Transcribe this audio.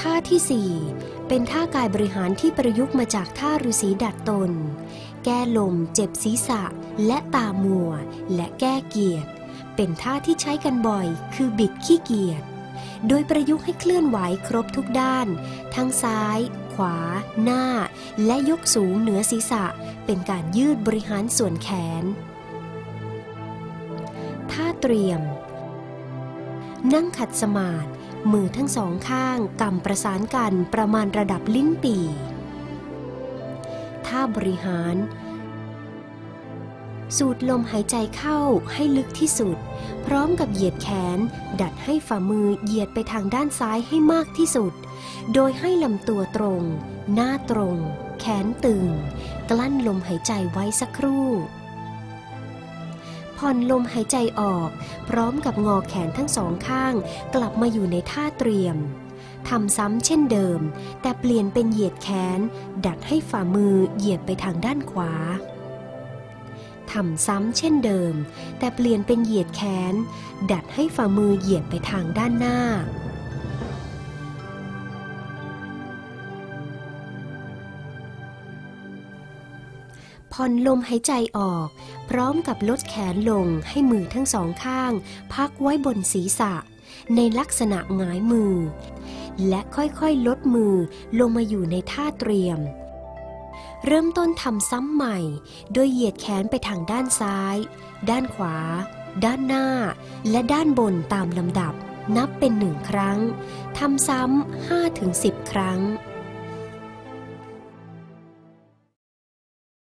ท่าที่4เป็นท่ากายบริหารที่ประยุกต์มาจากท่าฤาษีดัดตน แก้ลมเจ็บศีรษะ และตามัว และแก้เกียรติเป็นท่าที่ใช้กันบ่อย คือบิดขี้เกียจโดยประยุกต์ให้เคลื่อนไหวครบทุกด้าน ทั้งซ้าย ขวา หน้า และยกสูงเหนือศีรษะ เป็นการยืดบริหารส่วนแขน ท่าเตรียม นั่งขัดสมาธิ มือทั้งสองข้างกำประสานกันประมาณระดับลิ้นปี่ท่าบริหาร สูดลมหายใจเข้าให้ลึกที่สุด พร้อมกับเหยียดแขน ดัดให้ฝ่ามือเหยียดไปทางด้านซ้ายให้มากที่สุด โดยให้ลำตัวตรง หน้าตรง แขนตึง กลั้นลมหายใจไว้สักครู่ ผ่อนลมหายใจออก พร้อมกับงอแขนทั้งสองข้าง กลับมาอยู่ในท่าเตรียมทำซ้ำเช่นเดิม แต่เปลี่ยนเป็นเหยียดแขน ดัดให้ฝ่ามือเหยียดไปทางด้านขวาทำซ้ำเช่นเดิม แต่เปลี่ยนเป็นเหยียดแขน ดัดให้ฝ่ามือเหยียดไปทางด้านหน้า ผ่อนลมหายใจออก พร้อมกับลดแขนลงให้มือทั้งสองข้าง พักไว้บนศีรษะ ในลักษณะหงายมือ และค่อยๆลดมือลงมาอยู่ในท่าเตรียม เริ่มต้นทำซ้ำใหม่ โดยเหยียดแขนไปทางด้านซ้าย ด้านขวา ด้านหน้า และด้านบนตามลำดับ นับเป็นหนึ่งครั้งทำซ้ำห้าถึงสิบครั้ง